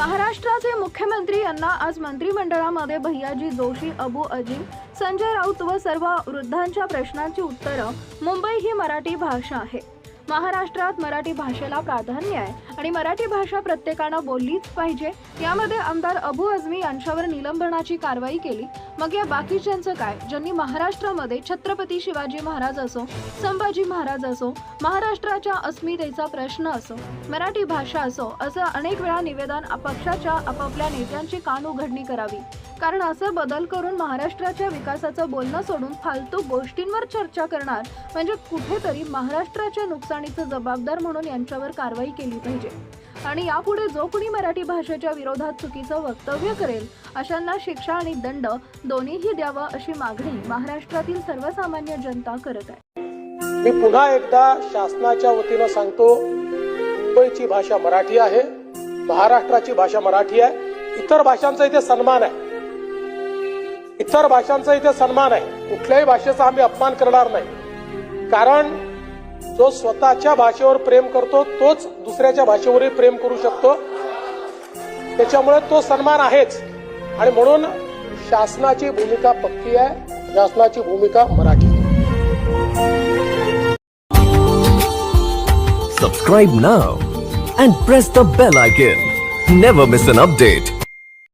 महाराष्ट्राचे मुख्यमंत्री यांना आज मंत्रिमंडळामध्ये भैयाजी जोशी अबू अजीम संजय राऊत व सर्व वृद्धांच्या प्रश्नांची उत्तरं. मुंबई ही मराठी भाषा आहे. महाराष्ट्रात मराठी भाषेला प्राधान्य आहे आणि मराठी भाषा प्रत्येकानं बोललीच पाहिजे. यामध्ये आमदार अबू अजमी यांच्यावर निलंबनाची कारवाई केली. मग या बाकीच्यांचं काय? ज्यांनी महाराष्ट्रामध्ये छत्रपती शिवाजी महाराज असो संभाजी महाराज असो महाराष्ट्राच्या अस्मितेचा प्रश्न असो मराठी भाषा असो असं अनेक वेळा निवेदन पक्षाच्या आपापल्या नेत्यांची कान उघडणी करावी. कारण असं बदल करून महाराष्ट्राच्या विकासाचं बोलणं सोडून फालतू गोष्टींवर चर्चा करणार. म्हणजे कुठेतरी महाराष्ट्राच्या नुकसानीचं जबाबदार म्हणून यांच्यावर कारवाई केली पाहिजे. आणि यापुढे जो कोणी मराठी भाषेच्या विरोधात चुकीचं वक्तव्य करेल अशांना शिक्षा आणि दंड दोन्हीही द्यावं अशी मागणी महाराष्ट्रातील सर्वसामान्य जनता करत आहे. मी पुन्हा एकदा शासनाच्या वतीनं सांगतो मुंबईची भाषा मराठी आहे महाराष्ट्राची भाषा मराठी आहे इतर भाषांचा इथे सन्मान आहे. इतर भाषांचा इथे सन्मान आहे. कुठल्याही भाषेचा आम्ही अपमान करणार नाही. कारण जो स्वतःच्या भाषेवर प्रेम करतो तोच दुसऱ्याच्या भाषेवरही प्रेम करू शकतो. त्याच्यामुळे तो सन्मान आहेच. आणि म्हणून शासनाची भूमिका पक्की आहे शासनाची भूमिका Marathi. Subscribe now and press the bell icon never miss an update.